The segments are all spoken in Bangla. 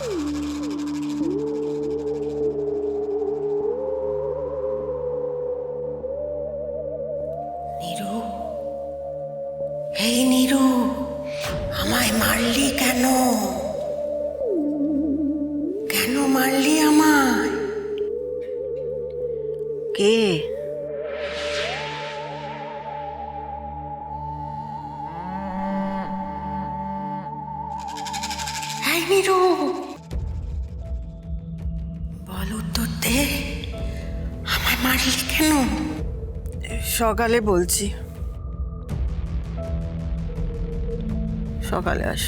নীরু এই আমায় মারলি কেন? কেন মারলি আমায়? কে? এই নীরু দে মারলি কেন? সকালে বলছি। সকালে আস।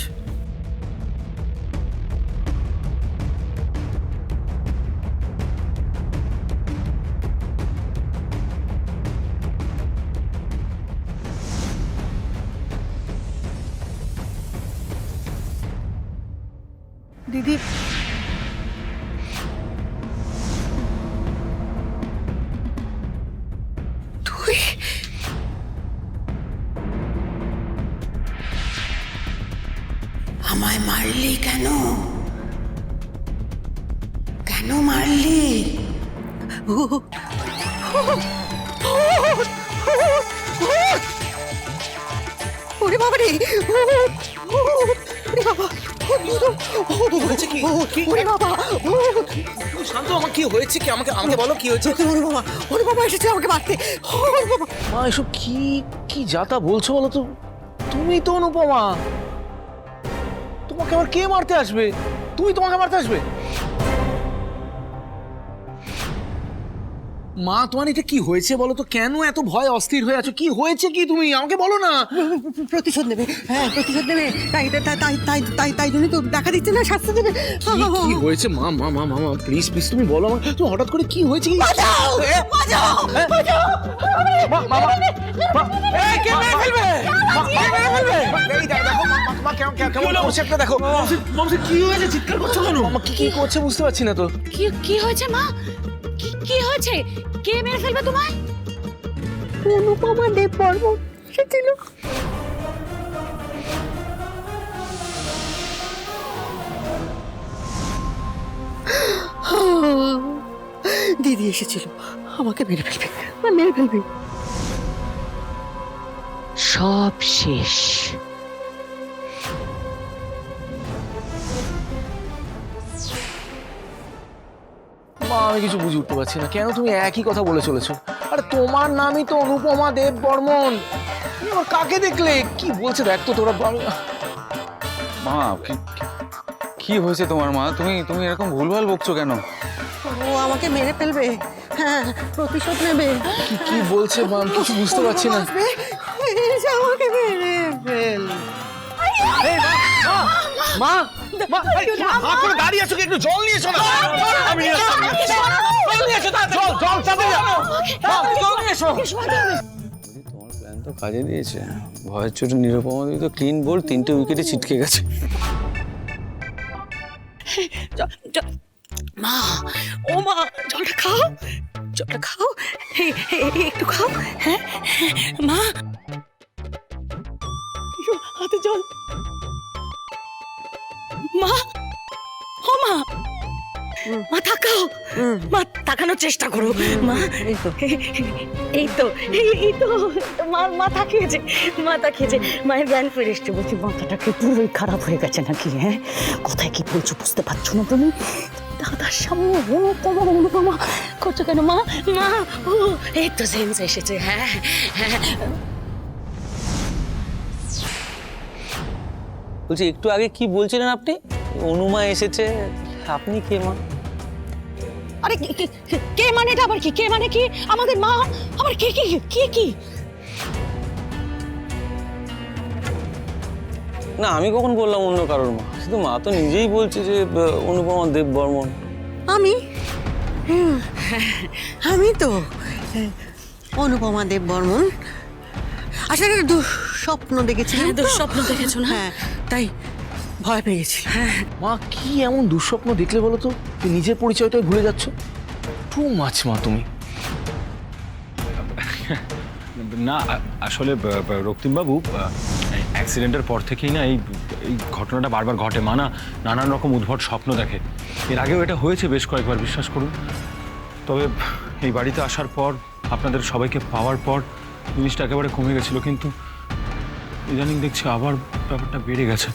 দিদি তুই আমায় মারলি কেন কেন মারলি ওরে বাবা রে ওরে বাবা? ওরে বাবা শান্ত আমার কি হয়েছে কি? আমাকে আমাকে বলো কি হয়েছে? ওর বাবা ওর বাবা এসেছে আমাকে মারতে। ওরে বাবা। মা এসব কি কি যাতা বলছো বলো তো? তুমি তো অনুপমা। তোমাকে আবার কে মারতে আসবে? তুমি তোমাকে মারতে আসবে? মা তোমার এটা কি হয়েছে বলো তো কেন এত ভয় অস্থির হয়ে আছো কি হয়েছে কি তুমি আমাকে বলো না প্রতিশোধ নেবে হ্যাঁ প্রতিশোধ নেবে তাই তাই তাই তাই তাই তাই জন্যই তো দেখা দিচ্ছে না শাস্তি দেবে কি হয়েছে মা মা মা মা প্লিজ প্লিজ তুমি বলো আমার তুমি হঠাৎ করে কি হয়েছে কি বাঁচাও বাঁচাও বাঁচাও মা মা মা মা এই কে মেরে ফেলবে মা, কে মেরে ফেলবে এই দেখো মা, মা, মা কেমন কেমন করছে একটা দেখো মামসি কি হয়েছে চিৎকার করছ কেন মা কি কি করছে বুঝতে পারছি না তো কি কি হয়েছে মা কি হয়েছে? কে মেরে ফেলবে তোমায়? অনুপমা দেব দিদি এসেছিল আমাকে মেরে ফেলবে আমার মেরে ফেলবে। সব শেষ। আমি কিছু বুঝে উঠতে পারছি না। কেন তুমি একই কথা বলে চলেছো? আরে তোমার নামই তো অনুপমা দেব বর্মন তুমি আবার কাকে দেখলে? কি বলছে? দেখ তো তোরা মা কি- হয়েছে তোমার মা? তুমি তুমি এরকম ভুলভাল বকছো কেন? ও আমাকে মেরে ফেলবে। হ্যাঁ প্রতিশোধ নেবে। কি কি বলছে মা? কিছু বুঝতে পারছি না। আমাকে মেরে ফেল। এই, মা, মা, করে দাঁড়িয়ে আছো? একটু জল নিয়ে এসো না। আমি। জল নিয়ে এসো, জল, জল, চাপে জল নিয়ে এসো। তোমার প্ল্যান তো কাজে দিয়েছে ভয়ের চোটে নিরুপমা দেবী তো ক্লিন বল তিনটে উইকেটে ছিটকে গেছে মা ও মা জলটা খাও জলটা খাও একটু খাও হ্যাঁ মা হাতে জল মা? ও মা! মা তাকাও। মা তাকানোর চেষ্টা করো। মা এই তো। এই তো এই এই তো। মা মাথা খেয়েছে মাথা খেয়েছে মায়ের জ্ঞান ফিরে এসছে। বলছি মাথাটাকে পুরোই খারাপ হয়ে গেছে নাকি হ্যাঁ? কোথায় কি বলছো বুঝতে পারছ না তুমি? দাদার সামনে অনুপমা অনুপমা করছ কেন মা? মা ও এই তো সেন্স এসেছে হ্যাঁ হ্যাঁ। বলছি একটু আগে কি বলছিলেন আপনি? অনুমা এসেছে। আপনি কে মা? আরে কে- কে- কে- কে মানে এটা আবার কি? কে মানে কি? আমাদের মা আবার কে কি কে কি না আমি কখন বললাম অন্য কারোর মা? শুধু মা তো নিজেই বলছে যে অনুপমা দেব বর্মন আমি আমি তো অনুপমা দেব বর্মন আসলে দুঃস্বপ্ন দেখেছিলাম হ্যাঁ, দুঃস্বপ্ন দেখেছ না? হ্যাঁ তাই ভয় পেয়ে গেছি মা কি এমন দুঃস্বপ্ন দেখলে বলো তো? যে নিজের পরিচয়টাই ভুলে যাচ্ছ? টু মাছ মা তুমি। না আসলে রক্তিমবাবু অ্যাক্সিডেন্টের পর থেকেই না এই এই ঘটনাটা বারবার ঘটে। মানা নানান রকম উদ্ভট স্বপ্ন দেখে। এর আগেও এটা হয়েছে বেশ কয়েকবার বিশ্বাস করুন। তবে এই বাড়িতে আসার পর আপনাদের সবাইকে পাওয়ার পর জিনিসটা একেবারে কমে গেছিল। কিন্তু ইদানিং দেখছি আবার ব্যাপারটা বেড়ে গেছে।